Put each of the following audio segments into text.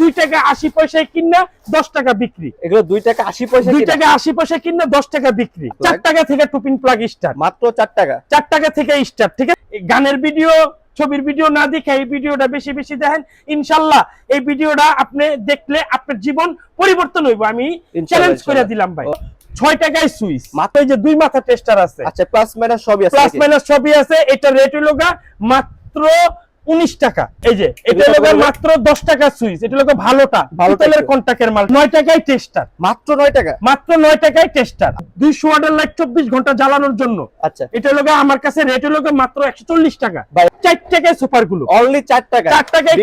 দুই টাকা আশি পয়সায় কিনা দশ টাকা বিক্রি। এগুলো দুই টাকা আশি পয়সা দুই টাকা আশি পয়সা কিনা দশ টাকা বিক্রি। চার টাকা থেকে টুপিন প্লাগ স্টার মাত্র চার টাকা। চার টাকা থেকে স্টার ঠিক আছে? গানের ভিডিও ছবির ভিডিও না দেখে এই ভিডিওটা বেশি বেশি দেখেন। ইনশাল্লাহ এই ভিডিওটা আপনি দেখলে আপনার জীবন পরিবর্তন হইব। আমি চ্যালেঞ্জ করে দিলাম ভাই। ছয় টাকায় সুইচ। এই যে দুই মাথা টেস্টার আছে। আচ্ছা। প্লাস মাইনাস সবই আছে প্লাস মাইনাস সবই আছে। এটা রেট হলো গা মাত্র উনিশ টাকা। এই যে এটা কত হলো গা করে? মাত্র দশ টাকা সুইচ এটা গা ভালোটা। ভালোটা ভালো একটু। কন্টাক্টের মাল। নয় টাকায় টেস্টার মাত্র নয় টাকা? মাত্র নয় টাকায় টেস্টার দুইশো ওয়াটের লাইট চব্বিশ ঘণ্টা জ্বালানোর জন্য। আচ্ছা। এটা গা আমার কাছে রেট হলো মাত্র একশো চল্লিশ টাকা চার টাকায় সুপারগুলো অনলি চার টাকা। চার টাকায়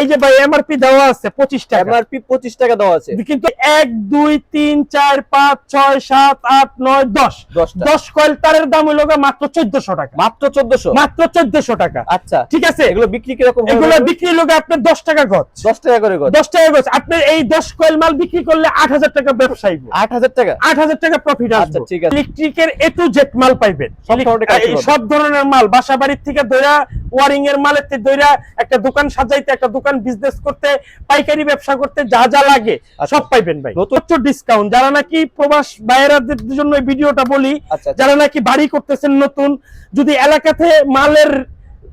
এই যে ভাই এমআরপি দেওয়া আছে পঁচিশ টাকা। এমআরপি পঁচিশ টাকা দেওয়া আছে। কিন্তু এক দুই তিন চার পাঁচ ছয় সাত আট নয় দশ। দশ কয়েল তারের দাম গা মাত্র চোদ্দশো টাকা। মাত্র চোদ্দশো? মাত্র চোদ্দশো টাকা। আচ্ছা। ঠিক আছে এগুলো বিক্রি কীরকম এগুলো বিক্রি লোকে আপনার দশ টাকা গজ দশ টাকা করে গজ দশ টাকা গজ আপনার এই দশ কয়েল মাল বিক্রি করলে আট হাজার টাকা ব্যবসায়ী আট হাজার টাকা? আট হাজার টাকা প্রফিট আচ্ছা, ঠিক আছে। ইলেকট্রিকের এ টু জেড মাল পাইবেন। সব ধরনের এই সব ধরনের মাল। বাসা বাড়ির থেকে দইরা ওয়ারিং এর মালের থেকে দইরা একটা দোকান সাজাইতে একটা দোকান বিজনেস করতে পাইকারি ব্যবসা করতে যা যা লাগে আচ্ছা। সব পাইবেন ভাই। নতুন- ডিসকাউন্ট যারা নাকি প্রবাস বাইরাদের জন্য এই ভিডিওটা বলি আচ্ছা। যারা নাকি বাড়ি করতেছেন নতুন যদি এলাকাতে মালের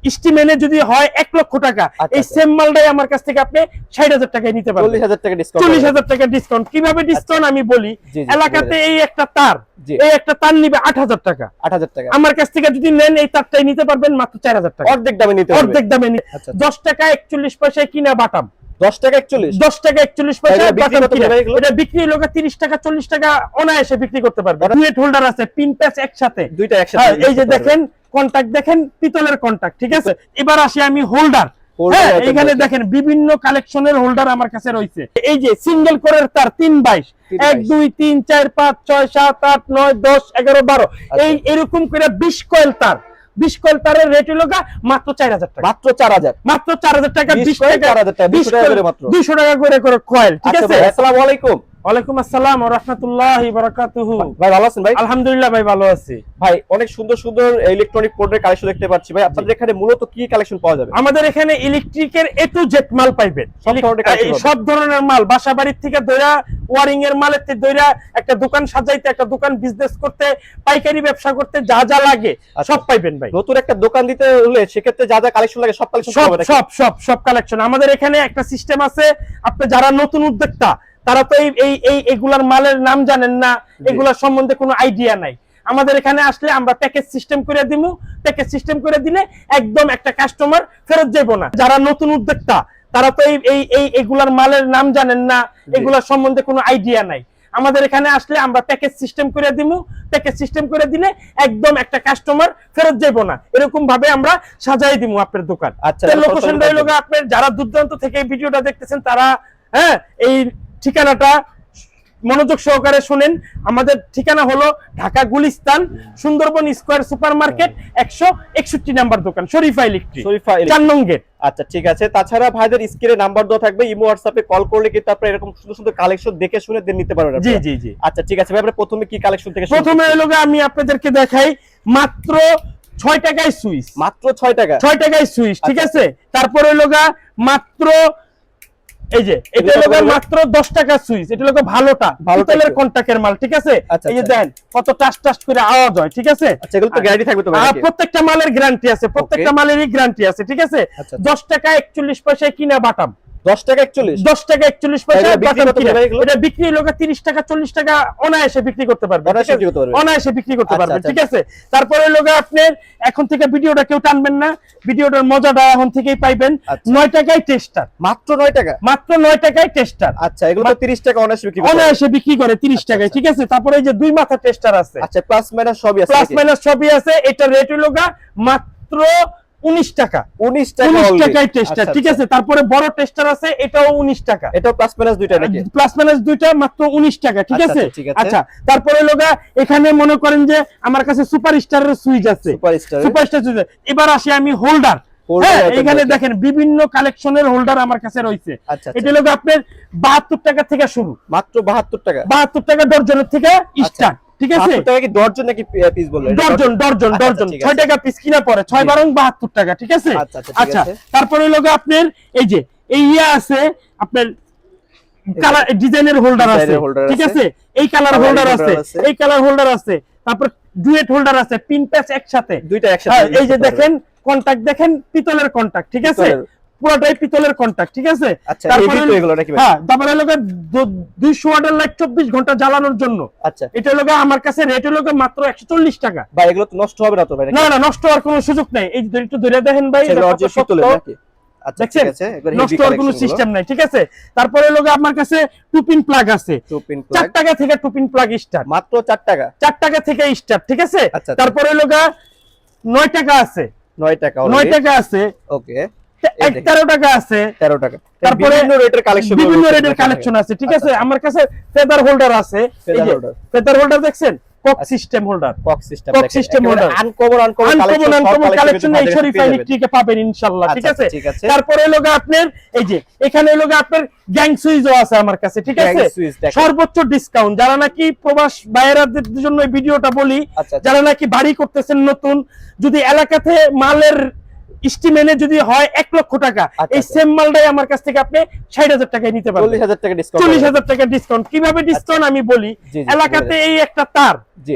স্টিমেনে যদি হয় এক লক্ষ টাকা আচ্ছা, এই আচ্ছা। সেম মালটাই আমার কাছ থেকে আপনি ষাট হাজার টাকায় নিতে পারবেন। চল্লিশ হাজার টাকা ডিসকাউন্ট চল্লিশ হাজার টাকা ডিসকাউন্ট কীভাবে ডিসকাউন্ট আমি বলি এলাকাতে এই একটা তার এই একটা তার নিবে আট হাজার টাকা। আট হাজার টাকা। আমার কাছ থেকে যদি নেন এই তারটাই নিতে পারবেন মাত্র চার হাজার টাকা। অর্ধেক দামে নিতে অর্ধেক দামে নি- আচ্ছা। দশ টাকা একচল্লিশ পয়সায় কিনা বাটাম। দশ টাকা একচল্লিশ। দশ টাকা একচল্লিশ পয়সা এটা বিক্রি লোকে তিরিশ টাকা চল্লিশ টাকা অনায়াসে বিক্রি করতে পারবে। ডুয়েট হোল্ডার আছে পিন প্যাচ একসাথে। দুইটা একসাথে হ্যাঁ, এই যে দেখেন কন্টাক্ট দেখেন পিতলের কন্টাক্ট ঠিক আছে? এবার আসি আমি হোল্ডার এখানে দেখেন বিভিন্ন কালেকশনের হোল্ডার আমার কাছে রয়েছে। এই যে সিঙ্গেল কোরের তার তিন বাইশ। এক দুই তিন চার পাঁচ ছয় সাত আট নয় দশ এগারো বারো। আচ্ছা। এই এরকম করে বিশ কয়েল তার। বিশ কল তারের রেট হলো মাত্র চার হাজার টাকা। মাত্র চার হাজার। মাত্র চার হাজার টাকা বিশ কয়েল চার হাজার টাকা, 200 টাকা করে মাত্র। দুইশো টাকা করে করে কয়েল ঠিক আচ্ছা আছে? আসসালামু আলাইকুম। ওয়ালাইকুম আসসালাম ওয়া রাহমাতুল্লাহি বারাকাতুহু। ভাই ভালো আছেন ভাই? আলহামদুলিল্লাহ ভাই ভালো আছি। ভাই অনেক সুন্দর সুন্দর ইলেকট্রনিক প্রোডাক্ট কালেকশন দেখতে পাচ্ছি ভাই। আপনাদের এখানে মূলত কি কালেকশন পাওয়া যাবে? আমাদের এখানে ইলেকট্রিকের এ টু জেড মাল পাইবেন। সব ধরনের মাল। বাসা বাড়ির থেকে দইরা ওয়ারিং এর মালের থেকে দইরা একটা দোকান সাজাইতে একটা দোকান বিজনেস করতে পাইকারি ব্যবসা করতে যা যা লাগে আচ্ছা। সব পাইবেন ভাই। নতুন একটা দোকান দিতে হলে সেক্ষেত্রে যা যা কালেকশন লাগে সব কালেকশন সব সব সব সব কালেকশন আমাদের এখানে একটা সিস্টেম আছে। আপনি যারা নতুন উদ্যোক্তা তারা তো এই এই এগুলার মালের নাম জানেন না এগুলার সম্বন্ধে কোনো আইডিয়া নাই। আমাদের এখানে আসলে আমরা প্যাকেজ সিস্টেম করে দিব প্যাকেজ সিস্টেম করে দিলে একদম একটা কাস্টমার ফেরত যাব না। যারা নতুন উদ্যোক্তা তারা তো এই এই এগুলার মালের নাম জানেন না এগুলার সম্বন্ধে কোনো আইডিয়া নাই। আমাদের এখানে আসলে আমরা প্যাকেজ সিস্টেম করে দিমু প্যাকেজ সিস্টেম করে দিলে একদম একটা কাস্টমার ফেরত যাব না। এরকম ভাবে আমরা সাজাই দিব আপনার দোকান। আচ্ছা, লোকেশন সরাসরি রইল আপনার যারা দুর্দান্ত থেকে ভিডিওটা দেখতেছেন তারা হ্যাঁ এই ঠিকানাটা মনোযোগ সহকারে শুনেন। আমাদের ঠিকানা হলো Dhaka Gulistan Sundarban square super market একশো একষট্টি নাম্বার দোকান শরীফা ইলেকট্রিক। শরীফা। চার নং গেট। আচ্ছা ঠিক আছে। তাছাড়া ভাইদের স্ক্রিনে নাম্বার দেওয়া থাকবে ইমো হোয়াটসঅ্যাপে কল করলে কিন্তু আপনারা এরকম সুন্দর সুন্দর কালেকশন দেখে শুনে দেন নিতে পারবেন জি জি জি। আচ্ছা ঠিক আছে। ভাই আমরা প্রথমে কি কালেকশন থেকে প্রথমে? হলো আমি আপনাদেরকে দেখাই মাত্র ছয় টাকায় সুইচ। মাত্র ছয় টাকা ছয় টাকায় সুইচ ঠিক আচ্ছা। আছে? তারপরে হলো মাত্র এই যে এটা হলো মাত্র দশ টাকা সুইচ এটা হলো ভালোটা। একটু। কন্টাক্টের মাল ঠিক আছে? আচ্ছা, এই যে আচ্ছা। দেন কত টাস টাস করে আওয়াজ হয় ঠিক আছে? আচ্ছা এগুলো তো গ্যারান্টি থাকবে তো আর প্রত্যেকটা মালের গ্যারান্টি আছে প্রত্যেকটা মালেরই গ্যারান্টি আছে ঠিক আছে? আচ্ছা। দশ টাকা একচল্লিশ পয়সায় কিনা বাটাম। দশ টাকা একচল্লিশ। দশ টাকা একচল্লিশ পয়সা এটা বিক্রি করে লোক টাকা চল্লিশ টাকা অনায়াসে বিক্রি করতে পারবে অনায়াসে বিক্রি করতে পারবে। আচ্ছা, পারবে আচ্ছা। ঠিক আছে? তারপরে লোক আপনার এখন থেকে ভিডিওটা কেউ টানবেন না। ভিডিওটার মজাটা এখন থেকেই পাইবেন। আচ্ছা। নয় টাকায় টেস্টার মাত্র নয় টাকা? মাত্র নয় টাকায় টেস্টার আচ্ছা এগুলো তো তিরিশ টাকা অনায়াসে বিক্রি পারবে। অনায়াসে বিক্রি করে তিরিশ টাকায় ঠিক আছে? তারপরে এই যে দুই মাথা টেস্টার আছে। আচ্ছা প্লাস মাইনাস সবই আছে প্লাস মাইনাস সবই আছে এটা রেট হলো মাত্র উনিশ টাকা। উনিশ টাকা উনিশ only। টাকায় টেস্টার আচ্ছা, ঠিক আচ্ছা। আছে? তারপরে বড় টেস্টার আছে এটাও উনিশ টাকা। এটাও প্লাস মাইনাস দুইটা নাকি? প্লাস মাইনাস দুইটা মাত্র উনিশ টাকা ঠিক আচ্ছা, আছে? আচ্ছা, ঠিক আছে। আচ্ছা তারপরে লোগা এখানে মনে করেন যে আমার কাছে সুপার স্টারের সুইচ আছে। সুপার স্টার সুইচ এবার আসি আমি হোল্ডার এখানে দেখেন বিভিন্ন কালেকশনের হোল্ডার আমার কাছে রয়েছে। এটা লোক আপনার বাহাত্তর টাকা থেকে শুরু। মাত্র বাহাত্তর টাকা? বাহাত্তর টাকা ডর্জনের থেকে স্টার্ট ঠিক আছে টাকা কি দর্জন নাকি পিস বললেন ডর্জন ঠিক ছয় আছে। টাকা পিস কিনা পরে ছয় জি। বারং বাহাত্তর টাকা ঠিক আছে আচ্ছা, আচ্ছা, আচ্ছা। তারপরে লোক আপনার এই যে এই ইয়ে আছে আপনার কালার ডিজাইনের হোল্ডার আছে ঠিক আছে। এই কালার হোল্ডার আছে। এই কালার হোল্ডার আছে তারপর ডুয়েট হোল্ডার আছে পিন প্যাচ একসাথে দুইটা একসাথে হ্যাঁ, এই যে দেখেন কন্টাক্ট দেখেন পিতলের কন্টাক্ট ঠিক আছে। পুরোটাই পিতলের কন্টাক্ট ঠিক আছে? আচ্ছা, তারপরে? হ্যাঁ তারপরে লোকে দুইশো ওয়াটের লাইট চব্বিশ ঘণ্টা জ্বালানোর জন্য। আচ্ছা। এটা লোকে আমার কাছে রেট হলো মাত্র একশো চল্লিশ টাকা। ভাই এগুলো নষ্ট হবে না তো ভাই না না নষ্ট হওয়ার কোনো সুযোগ নাই। এই একটু ধরে দেখেন ভাই আচ্ছা আছে তারপরে লোকে আমার কাছে টু পিন প্লাগ আছে চার টাকা থেকে টু পিন প্লাগ স্টার্ট মাত্র 4 টাকা? চার টাকা থেকে স্টার্ট ঠিক আছে? আচ্ছা, আচ্ছা। তারপরে লোকা নয় টাকা আছে। 9 টাকা নয় টাকা আছে। ওকে তেরো টাকা আছে। 13 টাকা। তারপরে রেটের কালেকশন বিভিন্ন রেটের কালেকশন আছে ঠিক আছে? আমার কাছে ফেদার হোল্ডার আছে। ফেদার হোল্ডার দেখছেন? Cock system holder cock system Cock system holder। Uncommon uncommon uncommon uncommon collection এই শরীফ ইলেকট্রিকে পাবেন ইনশাআল্লাহ ঠিক আচ্ছা, আছে? তারপরে লোক আপনার এই যে এখানে লোক আপনার গ্যাং সুইচও আছে আমার কাছে ঠিক আছে? সর্বোচ্চ ডিসকাউন্ট যারা নাকি প্রবাস বাইরাদের জন্য এই ভিডিওটা বলি আচ্ছা, আচ্ছা। যারা নাকি বাড়ি করতেছেন নতুন যদি এলাকাতে মালের স্টিমেনে যদি হয় এক লক্ষ টাকা আচ্ছা, এই আচ্ছা। সেম মালটাই আমার কাছ থেকে আপনি ষাট হাজার টাকায় নিতে পারবেন। 40000 টাকা ডিসকাউন্ট চল্লিশ হাজার টাকা ডিসকাউন্ট কীভাবে ডিসকাউন্ট আমি বলি এলাকাতে এই একটা তার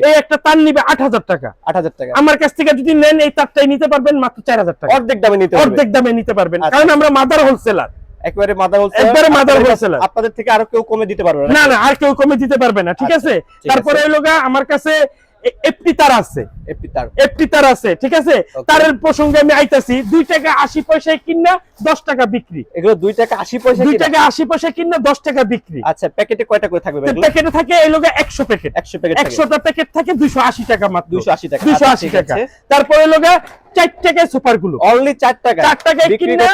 এই একটা তার নিবে আট হাজার টাকা। 8000 টাকা। আমার কাছ থেকে যদি নেন এই তারটাই নিতে পারবেন মাত্র চার হাজার টাকা। অর্ধেক দামে নিতে অর্ধেক দামে নিতে পারবেন। আচ্ছা। কারণ আমরা মাদার হোলসেলার। একবারে মাদার একবারে wholesaler। আপনাদের থেকে আরও কেউ কমে দিতে পারবে না না আর কেউ কমে দিতে পারবে না ঠিক আচ্ছা, আছে? তারপরে। হলো আমার কাছে তার আছে। তার। আছে ঠিক আছে? তারের প্রসঙ্গে আমি আইতাছি দুই টাকা আশি পয়সায় কিনা দশ টাকা বিক্রি। এগুলো 2 টাকা 80 পয়সা দুই টাকা আশি পয়সায় কিনা দশ টাকা বিক্রি। আচ্ছা প্যাকেটে কয়টা করে থাকবে প্যাকেটে থাকে এই লোক একশো প্যাকেট। 100 প্যাকেট একশোটা প্যাকেট থাকে দুইশো আশি টাকা মাত্র। 280 টাকা। দুইশো আচ্ছা, আশি টাকা। তারপরে লোক চার টাকায় সুপারগুলো। অনলি 4 টাকা। চার টাকায় কিনা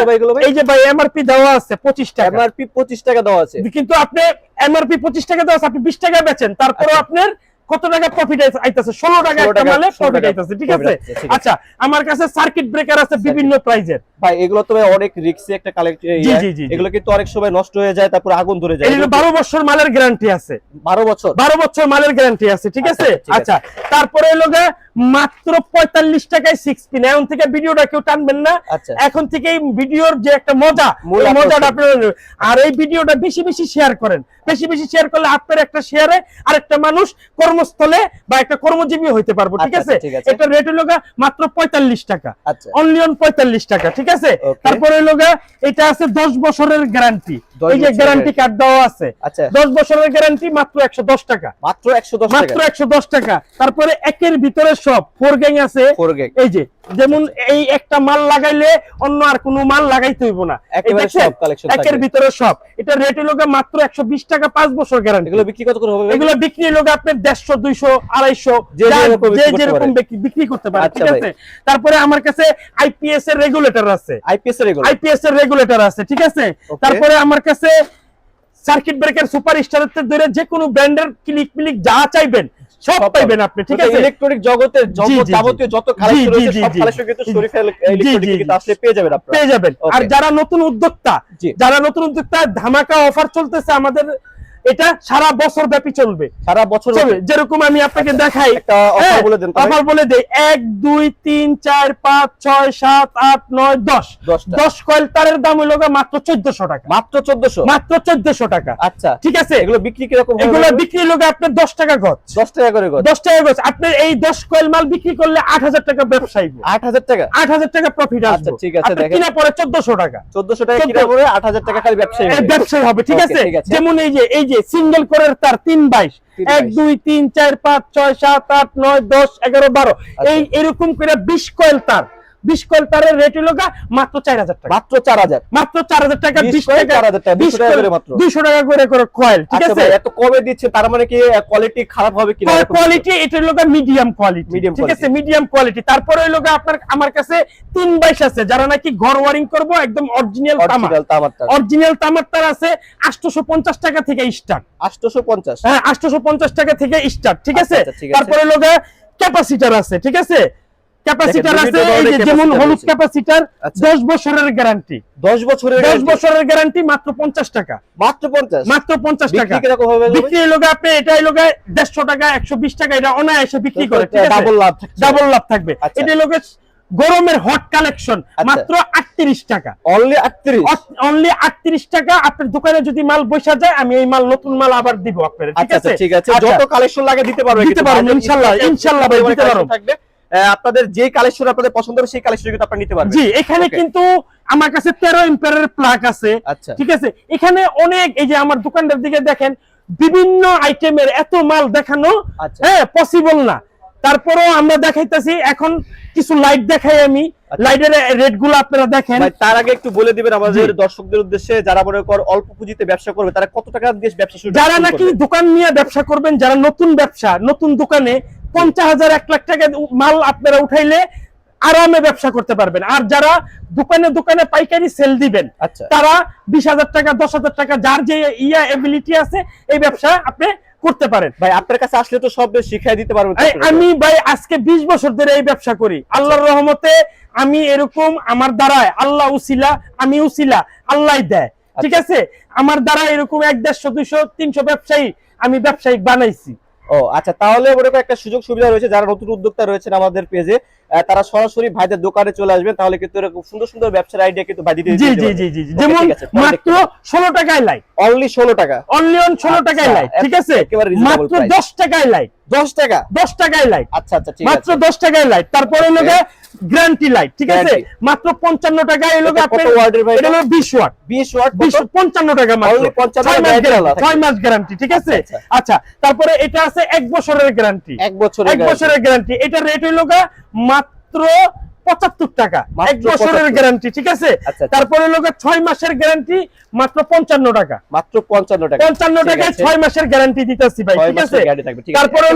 এই যে ভাই এমআরপি দেওয়া আছে পঁচিশ টাকা। এমআরপি 25 টাকা দেওয়া আছে। কিন্তু আপনি এমআরপি পঁচিশ টাকা দেওয়া আছে আপনি বিশ টাকা বেচেন। তারপরে আচ্ছা। আপনার কত টাকা প্রফিট আইতাছে? ষোলো টাকা একটা মালে প্রফিট আইতাছে ঠিক আছে। আচ্ছা আমার কাছে সার্কিট ব্রেকার আছে বিভিন্ন প্রাইজের ভাই এগুলো তো অনেক রিস্কি একটা কালেকশন জি, জি, জি, জি। এগুলো কিন্তু অনেক সময় নষ্ট হয়ে যায় তারপর আগুন ধরে যায়। এই বারো বছর মালের গ্যারান্টি আছে। 12 বছর? বারো বছর মালের গ্যারান্টি আছে ঠিক আচ্ছা, আছে? আচ্ছা তারপরে হলো মাত্র পঁয়তাল্লিশ টাকায় সিক্স পিন এখন থেকে ভিডিওটা কেউ টানবেন না। আচ্ছা। এখন থেকে এই ভিডিওর যে একটা মজা। মজাটা আপনার আর এই ভিডিওটা বেশি বেশি শেয়ার করেন। বেশি বেশি শেয়ার করলে আপনার একটা শেয়ারে আরেকটা মানুষ কর্মস্থলে বা একটা কর্মজীবী হইতে পারব ঠিক আচ্ছা, আছে? এটা রেট হলো মাত্র পঁয়তাল্লিশ টাকা। আচ্ছা। অনলি অন পঁয়তাল্লিশ টাকা ঠিক আছে? তারপরে হলো এটা আছে দশ বছরের গ্যারান্টি এই যে গ্যারান্টি কার্ড দেওয়া আছে। আচ্ছা। দশ বছরের গ্যারান্টি মাত্র একশো দশ টাকা। মাত্র 110 মাত্র একশো দশ টাকা। তারপরে একের ভিতরে সব ফোর গ্যাং আছে। এই যে যেমন এই একটা মাল লাগাইলে অন্য আর কোনো মাল লাগাইতে হইব না। একের ভিতরে সব। এটা রেট হলো মাত্র একশো বিশ টাকা পাঁচ বছর গ্যারান্টি এগুলো বিক্রি কত করে হবে এগুলো বিক্রি হলো আপনার দেড়শো দুইশো আড়াইশো যে যেরকম বিক্রি করতে পারে। আচ্ছা ঠিক আছে? তারপরে আমার কাছে আইপিএস এর রেগুলেটর আছে। আইপিএস এর আইপিএস এর রেগুলেটর আছে ঠিক আছে? তারপরে আমার কাছে সার্কিট ব্রেকার সুপার স্টারের ধরে যে কোনো ব্র্যান্ডের ক্লিক মিলিক যা চাইবেন সব পাইবেন আপনি ঠিক আছে? ইলেকট্রনিক জগতের যত জি, জি, যাবতীয় যত কালেকশন রয়েছে সব। কালেকশন কিন্তু শরীফ ইলেকট্রনিক কিন্তু আসলে পেয়ে যাবেন আপনারা। পেয়ে যাবেন। আর যারা নতুন উদ্যোক্তা যারা নতুন উদ্যোক্তা ধামাকা অফার চলতেছে আমাদের এটা সারা বছর ব্যাপী চলবে। সারা বছর চলবে। যেরকম আমি আপনাকে দেখাই দেন তাহলে। অফার বলে দেই এক দুই তিন চার পাঁচ ছয় সাত আট নয় দশ। দশ কয়েল তারের দাম হইল মাত্র চোদ্দশো টাকা। মাত্র 1400 মাত্র চোদ্দশো টাকা। আচ্ছা। ঠিক আছে? এগুলো বিক্রি কীরকম এগুলো বিক্রি লোক আপনার দশ টাকা গজ। 10 টাকা করে গজ। দশ টাকা গজ। আপনার এই দশ কয়েল মাল বিক্রি করলে আট হাজার টাকা ব্যবসায়ী 8000 টাকা? আট হাজার টাকা প্রফিট আচ্ছা, আসবে। ঠিক আছে, দেখেন। কিনা পরে চোদ্দশো টাকা। চোদ্দশো টাকা কিনা 1400 পড়ে 8000 টাকা খালি ব্যবসায়ী ব্যবসায়ী হবে ঠিক আছে? ঠিক আছে। যেমন এই যে এই যে সিঙ্গেল কোরের তার তিন বাইশ। এক দুই তিন চার পাঁচ ছয় সাত আট নয় দশ এগারো বারো। আচ্ছা। এই এরকম করে বিশ কয়েল তার। বিশ কয়েল রেট হলো মাত্র চার হাজার টাকা। মাত্র 4000 মাত্র চার হাজার টাকা বিশ কয়েল টাকা 4,000 টাকা, 200 টাকা মাত্র। দুইশো টাকা করে করে কয়েল ঠিক আচ্ছা আছে? এত কমে দিচ্ছে তার মানে কি কোয়ালিটি খারাপ হবে এরকম? কোয়ালিটি এটা হলো মিডিয়াম কোয়ালিটি Medium ঠিক আছে? মিডিয়াম কোয়ালিটি তারপরে হলো আপনার আমার কাছে তিন বাইশ আছে যারা নাকি ঘর ওয়ারিং করব একদম অরিজিনাল তামা অরিজিনাল তামার। তার অরিজিনাল তামার তার আছে আটশোশো পঞ্চাশ টাকা থেকে স্টার্ট 850 হ্যাঁ আটশোশো পঞ্চাশ টাকা থেকে স্টার্ট ঠিক আচ্ছা, আছে? আচ্ছা, ঠিক আছে। তারপরে লোক ক্যাপাসিটার আছে ঠিক আছে? ক্যাপাসিটার আছে এই যে যেমন হলুদ ক্যাপাসিটার আচ্ছা। দশ বছরের গ্যারান্টি 10 বছরের দশ guarantee। বছরের গ্যারান্টি মাত্র পঞ্চাশ টাকা। মাত্র 50 মাত্র পঞ্চাশ টাকা। বিক্রি হবে বিক্রি লোক আপনি এটাই লোক দেড়শো টাকা একশো বিশ টাকা এটা অনায়াসে বিক্রি করে ঠিক আছে? ডাবল লাভ ডাবল লাভ থাকবে। আচ্ছা। এটা লোকে গরমের হট কালেকশন আচ্ছা। মাত্র আটত্রিশ টাকা। অনলি 38 অনলি আটত্রিশ টাকা আপনার দোকানে যদি মাল বসা যায় আমি এই মাল নতুন মাল আবার দিব আপনার ঠিক আচ্ছা আছে? আচ্ছা, ঠিক আছে। আচ্ছা। যত কালেকশন লাগে দিতে পারবে দিতে পারবেন, ইনশাল্লাহ, ইনশাল্লাহ ভাই, দিতে পারব। আপনাদের যে কালেকশন আপনাদের পছন্দ হবে সেই কালেকশন কিন্তু আপনারা নিতে পারবেন। জি এখানে কিন্তু আমার কাছে তেরো এম্পায়ারের প্লাগ আছে। আচ্ছা। ঠিক আছে? এখানে অনেক এই যে আমার দোকানটার দিকে দেখেন বিভিন্ন আইটেমের এত মাল দেখানো আচ্ছা। হ্যাঁ পসিবল না। তারপরেও আমরা দেখাইতেছি এখন কিছু লাইট দেখাই আমি। লাইটের রেটগুলো আপনারা দেখেন। তার আগে একটু বলে দিবেন আমাদের দর্শকদের উদ্দেশ্যে যারা মনে কর অল্প পুঁজিতে ব্যবসা করবে তারা কত টাকা দিয়ে ব্যবসা শুরু যারা নাকি দোকান নিয়ে ব্যবসা করবেন যারা নতুন ব্যবসা নতুন দোকানে পঞ্চাশ হাজার এক লাখ টাকা মাল আপনারা উঠাইলে আরামে ব্যবসা করতে পারবেন। আর যারা দোকানে দোকানে পাইকারি সেল দিবেন আচ্ছা। তারা বিশ হাজার টাকা দশ হাজার টাকা যার যে ইয়া এবিলিটি আছে এই ব্যবসা আপনি করতে পারেন। ভাই আপনার কাছে আসলে তো সব শিখাই দিতে পারবেন। আমি ভাই আজকে বিশ বছর ধরে এই ব্যবসা করি। আল্লাহর রহমতে আমি এরকম আমার দ্বারায় আল্লাহ উসিলা আমি উসিলা আল্লাহ দেয়। ঠিক আছে? আমার দ্বারা এরকম এক দেড়শো দুইশো তিনশো ব্যবসায়ী আমি ব্যবসায়িক বানাইছি। ও আচ্ছা তাহলে ওরকম একটা সুযোগ সুবিধা রয়েছে যারা নতুন উদ্যোক্তা রয়েছেন আমাদের পেজে তারা সরাসরি ভাইদের দোকানে চলে আসবেন তাহলে কিন্তু এরকম সুন্দর সুন্দর ব্যবসার আইডিয়া কিন্তু ভাই দিতে জি জি জি জি। যেমন মাত্র ষোলো টাকায় লাইট অনলি ষোলো টাকা। অনলি অন ষোলো আচ্ছা, টাকায় লাইট ঠিক আছে? মাত্র price। দশ টাকায় লাইট দশ টাকা। দশ টাকায় লাইট আচ্ছা আচ্ছা ঠিক মাত্র আছে। দশ টাকায় লাইট তারপরে গ্যারান্টি লাইট ঠিক আছে? মাত্র পঞ্চান্ন টাকায় এই লোকে এটা হলো বিশ ওয়াট বিশ ওয়াট বিশ পঞ্চান্ন টাকা মাত্র। 55 ছয় মাস guarantee guarantee, মাস গ্যারান্টি ঠিক আছে? আচ্ছা, আচ্ছা তারপরে এটা আছে এক বছরের গ্যারান্টি এক বছরের এক বছরের গ্যারান্টি এটা রেট হইল গা মাত্র পঁচাত্তর টাকা। এক বছরের গ্যারান্টি ঠিক আছে? আচ্ছা। তারপরে লোকের ছয় মাসের গ্যারান্টি মাত্র পঞ্চান্ন টাকা। মাত্র পঞ্চান্ন টাকা। পঞ্চান্ন টাকায় ছয় মাসের গ্যারান্টি দিতেছি ভাই ঠিক আছে। তারপরে।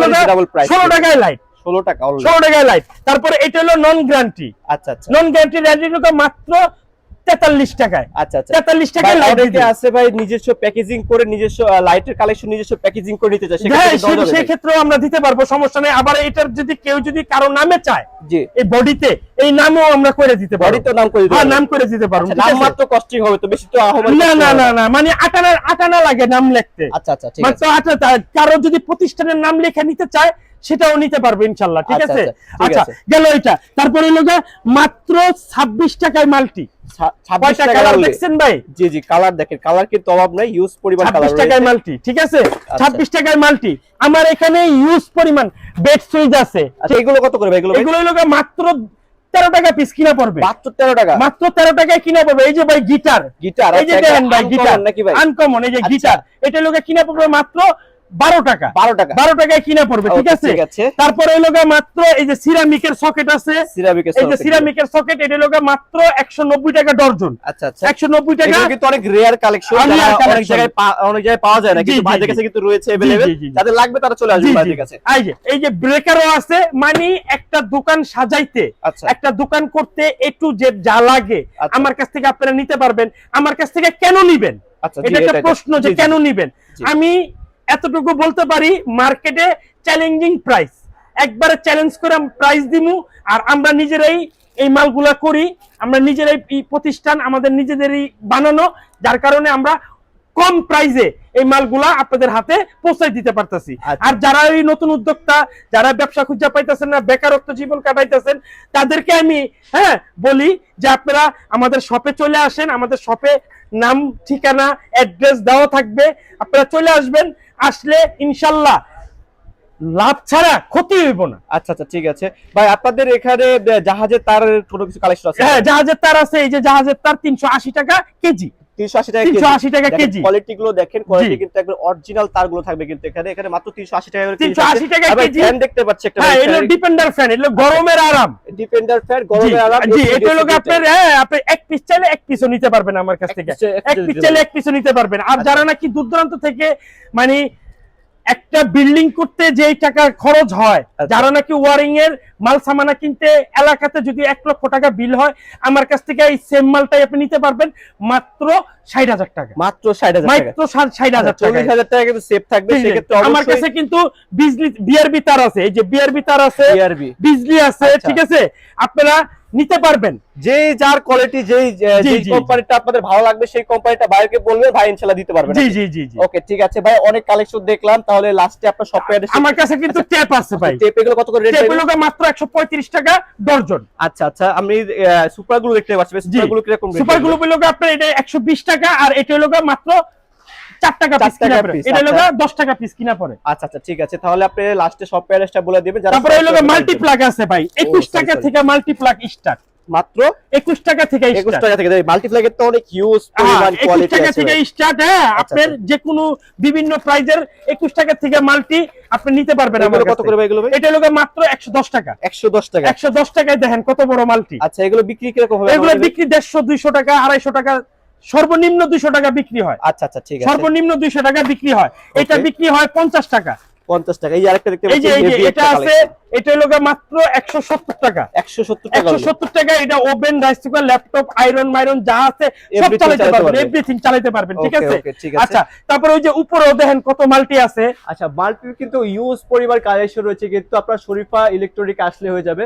ষোলো টাকায় লাইট ষোলো টাকা ষোলো টাকায় লাইট তারপরে এটা হলো নন গ্যারান্টি আচ্ছা। আচ্ছা নন গ্যারান্টি গ্যারান্টি মাত্র তেতাল্লিশ টাকায়। আচ্ছা আচ্ছা। তেতাল্লিশ টাকায় লাইট আছে ভাই নিজস্ব প্যাকেজিং করে নিজস্ব লাইটের কালেকশন নিজস্ব প্যাকেজিং করে নিতে হ্যাঁ সেই? ক্ষেত্রেও আমরা দিতে পারব সমস্যা নেই। আবার এটার যদি কেউ যদি কারও নামে চায় জি। এই বডিতে এই নামেও আমরা করে দিতে বডি তো নাম করে দিতে হ্যাঁ নাম করে দিতে পারব আচ্ছা, নাম মাত্র কস্টিং হবে তো বেশি তো না না না। না মানে আটানা আটানা লাগে নাম লিখতে। আচ্ছা আচ্ছা ঠিক মাত্র আছে। আটানা কারও যদি প্রতিষ্ঠানের নাম লিখে নিতে চায় সেটাও নিতে পারবে ইনশাল্লাহ ঠিক আচ্ছা, আছে? আচ্ছা, আচ্ছা। গেল এটা। তারপরে হলো গিয়ে মাত্র ছাব্বিশ টাকায় মাল্টি। ছা- 26 কয়টা টাকা কালার only। দেখছেন ভাই? জি জি কালার দেখেন। কালার কিন্তু অভাব নাই ইউজ পরিমাণ কালার ছাব্বিশ টাকায় মাল্টি ঠিক আছে। ছাব্বিশ টাকায় মাল্টি। আমার এখানে ইউজ পরিমাণ বেড সুইচ আছে। আচ্ছা এগুলো কত করে ভাই? এগুলো এগুলো মাত্র তেরো টাকা পিস কিনা পড়বে। মাত্র তেরো টাকা? মাত্র তেরো টাকায় কিনা পড়বে। এই যে ভাই গিটার গিটার এই যে দেখেন ভাই গিটার নাকি ভাই? আনকমন এই যে। গিটার এটা লোকে কিনা পড়বে মাত্র বারো টাকা। বারো টাকা। বারো টাকায় কিনা পড়বে ঠিক আছে? তারপরে মাত্র এই যে সিরামিকের সকেট আছে সিরামিকের সকেট এটা মাত্র একশো নব্বই টাকা ডর্জন। আচ্ছা আচ্ছা। একশো নব্বই টাকা কিন্তু অনেক রেয়ার কালেকশন অনেক জায়গায় অনেক জায়গায় পাওয়া যায় না কিন্তু ভাইদের কাছে কিন্তু রয়েছে যাদের লাগবে তারা চলে আসবে ভাইদের কাছে। এই যে এই যে ব্রেকারও আছে মানে একটা দোকান সাজাইতে আচ্ছা। একটা দোকান করতে একটু যে যা লাগে আচ্ছা। আমার কাছ থেকে আপনারা নিতে পারবেন। আমার কাছ থেকে কেন নিবেন? আচ্ছা, এটা একটা প্রশ্ন যে কেন নিবেন? আমি এতটুকু বলতে পারি মার্কেটে চ্যালেঞ্জিং প্রাইস একবারে চ্যালেঞ্জ করে প্রাইস দিমু আর আমরা নিজেরাই এই মালগুলা করি আমরা নিজেরাই প্রতিষ্ঠান আমাদের নিজেদেরই বানানো যার কারণে আমরা কম প্রাইজে এই মালগুলা আপনাদের হাতে পৌঁছাই দিতে পারতেছি। আচ্ছা। আর যারা এই নতুন উদ্যোক্তা যারা ব্যবসা খুঁজে পাইতেছেন না বেকারত্ব জীবন কাটাইতেছেন তাদেরকে আমি হ্যাঁ বলি যে আপনারা আমাদের শপে চলে আসেন আমাদের শপে নাম ঠিকানা অ্যাড্রেস দেওয়া থাকবে। আপনারা চলে আসবেন আসলে ইনশাল্লাহ লাভ ছাড়া ক্ষতি হইব না। আচ্ছা আচ্ছা ঠিক আছে। ভাই আপনাদের এখানে জাহাজের তার কোনো কিছু কালেকশন আছে? হ্যাঁ জাহাজের তার আছে এই যে জাহাজের তার তিনশো আশি টাকা কেজি। তিনশো আশি টাকা কেজি। কোয়ালিটি গুলো দেখেন কোয়ালিটি কিন্তু একবার অরিজিনাল তারগুলো থাকবে কিন্তু এখানে। এখানে মাত্র টাকা 380 টাকা কেজি। ফ্যান দেখতে পাচ্ছি একটা হ্যাঁ ডিপেন্ডার ফ্যান গরমের আরাম। ডিপেন্ডার ফ্যান জি, গরমের আরাম জি এটা হলো আপনার হ্যাঁ আপনি এক পিস চাইলে এক পিসও নিতে পারবেন আমার কাছ থেকে। এক পিস চাইলে। এক পিসও নিতে পারবেন। আর আচ্ছা। যারা নাকি দূর দূরান্ত থেকে মানে একটা বিল্ডিং করতে যেই টাকা খরচ হয় আচ্ছা। যারা নাকি ওয়ারিং এর মাল সামানা কিনতে এলাকাতে যদি এক লক্ষ টাকা বিল হয় আমার কাছ থেকে এই সেম মালটাই আপনি নিতে পারবেন মাত্র ষাট হাজার টাকা মাত্র ষাট হাজার মাত্র ষাট হাজার চল্লিশ হাজার টাকা কিন্তু সেভ থাকবে। সেক্ষেত্রে আমার কাছে কিন্তু বিজলি বিআরবি তার আছে এই যে বিআরবি তার আছে বিআরবি বিজলি আছে আচ্ছা। ঠিক আছে আপনারা নিতে পারবেন। যে যার কোয়ালিটি যেই জি, কোম্পানিটা আপনাদের ভালো লাগবে সেই কোম্পানিটা ভাইকে বলবে ভাই ইনশাল্লাহ দিতে পারবেন। জি জি জি ওকে ঠিক আছে। ভাই অনেক কালেকশন দেখলাম তাহলে লাস্টে আপনার শপ অ্যাড্রেস আমার কাছে কিন্তু টেপ আছে ভাই। টেপ এগুলো কত করে রেট ট্যাপ হলো মাত্র একশো পঁয়ত্রিশ টাকা দর্জন আচ্ছা আচ্ছা আমি সুপার গ্লু দেখতে পাচ্ছি। সুপার গ্লু কীরকম rate সুপার এগুলো? গ্লুপ হলো আপনার এটা একশো বিশ টাকা আর এটা হলো মাত্র চার টাকা পিস কিনা পড়ে এটা হলো আচ্ছা। দশ টাকা পিস কিনা পড়ে আচ্ছা আচ্ছা ঠিক আছে। তাহলে আপনি লাস্টে শপ অ্যাড্রেসটা বলে দিবেন যারা তারপরে হলো মাল্টি প্লাগ আছে ভাই। একুশ sorry, টাকা থেকে মাল্টি প্লাগ স্টার্ট মাত্র? একুশ টাকা থেকে একুশ স্টার্ট টাকা থেকে মাল্টিপ্লাগের তো অনেক হিউজ পরিমাণ টাকা থেকে স্টার্ট হ্যাঁ আচ্ছা, আপনার যে কোনো বিভিন্ন প্রাইজের একুশ টাকা থেকে মাল্টি আপনি নিতে পারবেন আমার কত করে এগুলো এটা হলো মাত্র একশো দশ টাকা। একশো দশ টাকা। একশো দশ টাকায় দেখেন কত বড় মাল্টি আচ্ছা এগুলো বিক্রি কীরকম হবে এগুলো বিক্রি দেড়শো দুইশো টাকা আড়াইশো টাকা সর্বনিম্ন দুইশো টাকা বিক্রি হয়। আচ্ছা আচ্ছা ঠিক আছে। সর্বনিম্ন দুইশো টাকা বিক্রি হয়। এটা. বিক্রি হয় পঞ্চাশ টাকা। পঞ্চাশ টাকা। এই আরেকটা দেখতে যে এই যে এটা আছে এটা হলো মাত্র একশো সত্তর টাকা। একশো সত্তর টাকা এটা oven rice cooker laptop iron মাইরন যা আছে সব চালাতে পারবেন। এভরিথিং চালাতে পারবেন ঠিক আছে। আচ্ছা তারপরে ওই যে উপরেও দেখেন কত মাল্টি আছে। আচ্ছা মাল্টির কিন্তু ইউজ পরিবার কালেকশন রয়েছে কিন্তু আপনার শরীফা ইলেকট্রনিক আসলে হয়ে যাবে।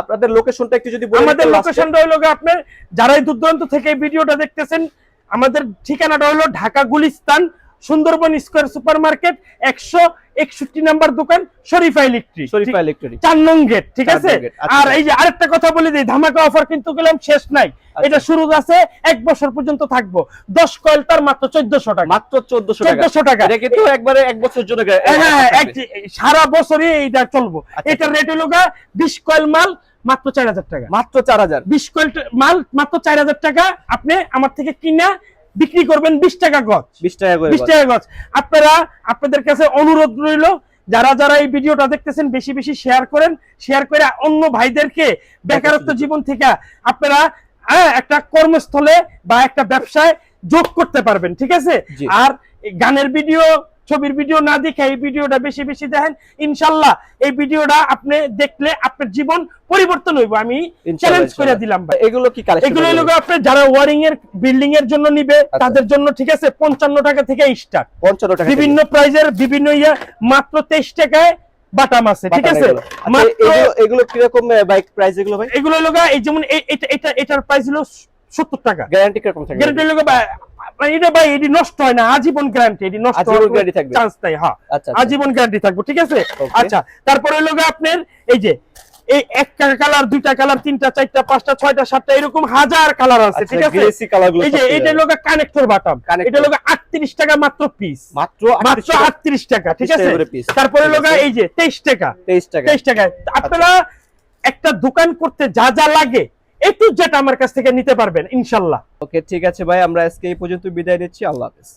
আপনাদের লোকেশনটা একটু যদি আমাদের। লোকেশনটা হলো আপনার যারাই দূর দূরান্ত থেকে ভিডিওটা দেখতেছেন আমাদের ঠিকানাটা হলো Dhaka Gulistan Sundarban square super market একশো একষট্টি নাম্বার দোকান শরীফা ইলেকট্রিক শরীফা ইলেকট্রনিক চার নং গেট ঠিক আছে? আচ্ছা। আর এই যে আরেকটা কথা বলে দিই ধামাকা অফার কিন্তু গেলাম শেষ নাই। আচ্ছা। এটা শুরু আছে এক বছর পর্যন্ত থাকব। দশ কয়েল তার মাত্র চোদ্দশো টাকা। মাত্র চোদ্দশো টাকা। চোদ্দশো টাকা। এটা কিন্তু একবারে এক বছর জন্য হ্যাঁ, সারা বছরই এইটা চলবো। আচ্ছা, এটার রেট হলো গা বিশ কয়েল মাল মাত্র চার হাজার টাকা। মাত্র চার হাজার। বিশ কয়েল মাল মাত্র চার হাজার টাকা আপনি আমার থেকে কিনা বিক্রি করবেন বিশ টাকা গছ বিশ টাকা গছ বিশ টাকা গজ। আপনারা আপনাদের কাছে অনুরোধ রইল যারা যারা এই ভিডিওটা দেখতেছেন বেশি বেশি শেয়ার করেন শেয়ার করে অন্য ভাইদেরকে বেকারত্ব জীবন থেকে আপনারা হ্যাঁ, একটা কর্মস্থলে বা একটা ব্যবসায় যোগ করতে পারবেন ঠিক আছে? আর গানের ভিডিও ছবির ভিডিও না দেখে এই ভিডিওটা বেশি বেশি দেখেন ইনশাল্লাহ এই ভিডিওটা আপনি দেখলে আপনার জীবন পরিবর্তন হইব। আমি চ্যালেঞ্জ করে দিলাম ভাই। এগুলো কি কালেকশন এগুলো লোক আপনি যারা ওয়ারিং এর বিল্ডিং এর জন্য নিবে আচ্ছা। তাদের জন্য ঠিক আছে পঞ্চান্ন টাকা থেকে স্টার্ট পঞ্চান্ন টাকা বিভিন্ন প্রাইজের বিভিন্ন ইয়া মাত্র তেইশ টাকায় বাটাম আছে ঠিক আছে? আচ্ছা, মাত্র এগুলো কীরকম বাইক প্রাইস এগুলো ভাই? এগুলো লোক এই যেমন এটা এটা এটার প্রাইস হলো সত্তর টাকা। গ্যারান্টি কীরকম থাকবে গ্যারান্টি লোক এটা ভাই এটি নষ্ট হয় না। আজীবন গ্যারান্টি এটি নষ্ট আজীবন guarantee থাকবে। চান্স নাই হ্যাঁ। আচ্ছা আচ্ছা। আজীবন গ্যারান্টি থাকবে ঠিক আছে? আচ্ছা তারপরে লোক আপনার এই যে এই একটা কালার দুইটা কালার তিনটা চারটা পাঁচটা ছয়টা সাতটা এরকম হাজার কালার আছে ঠিক আছে? এই যে এটা লোক কানেক্টর বাটাম এটা লোক আটত্রিশ টাকা মাত্র পিস মাত্র মাত্র 38 টাকা, ঠিক আছে? তারপরে লোক এই যে তেইশ টাকা। 23 টাকা। তেইশ টাকা আপনারা একটা দোকান করতে যা যা লাগে একটু যেটা আমার কাছ থেকে নিতে পারবেন, ইনশাল্লাহ। ওকে ঠিক আছে ভাই, আমরা আজকে এই পর্যন্ত বিদায় দিচ্ছি আল্লাহ হাফেজ।